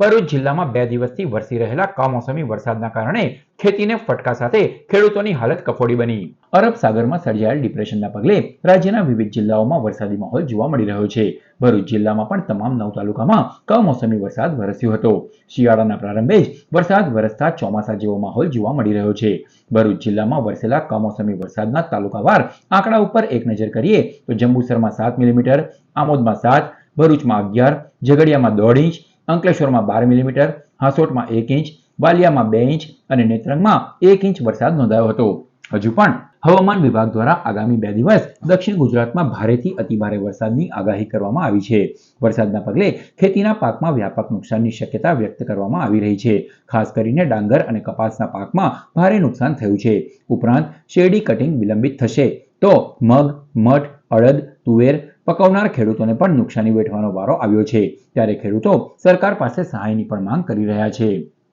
ભરૂચ જિલ્લામાં બે દિવસથી વરસી રહેલા કમોસમી વરસાદના કારણે ખેતીને ફટકા સાથે ખેડૂતોની હાલત કફોડી બની. અરબ સાગરમાં સર્જાયેલ ડિપ્રેશનના પગલે રાજ્યના વિવિધ જિલ્લાઓમાં વરસાદી માહોલ જોવા મળી રહ્યો છે. ભરૂચ જિલ્લામાં પણ તમામ નવ તાલુકામાં કમોસમી વરસાદ વરસ્યો હતો. શિયાળાના પ્રારંભે જ વરસાદ વરસતા ચોમાસા જેવો માહોલ જોવા મળી રહ્યો છે. ભરૂચ જિલ્લામાં વરસેલા કમોસમી વરસાદના તાલુકાવાર આંકડા ઉપર એક નજર કરીએ તો જંબુસરમાં સાત મિલીમીટર, આમોદમાં સાત, ભરૂચમાં અગિયાર, ઝઘડિયામાં દોઢ ઇંચ અંકલેશ્વરમાં બાર મિલીમીટર, હાંસોટમાં એક ઇંચ, વાલિયામાં બે ઇંચ અને નેત્રંગમાં એક ઇંચ વરસાદ નોંધાયો હતો. હજુ પણ હવામાન વિભાગ દ્વારા આગામી બે દિવસ દક્ષિણ ગુજરાતમાં ભારેથી અતિભારે વરસાદની આગાહી કરવામાં આવી છે. વરસાદના પગલે ખેતીના પાકમાં વ્યાપક નુકસાનની શક્યતા વ્યક્ત કરવામાં આવી રહી છે. ખાસ કરીને ડાંગર અને કપાસના પાકમાં ભારે નુકસાન થયું છે. ઉપરાંત શેરડી કટિંગ વિલંબિત થશે. તો મગ, મઠ, અડદ, તુવેર પકવનાર ખેડૂતોને પણ નુકસાની વેઠવાનો વારો આવ્યો છે. ત્યારે ખેડૂતો સરકાર પાસે સહાયની પણ માંગ કરી રહ્યા છે.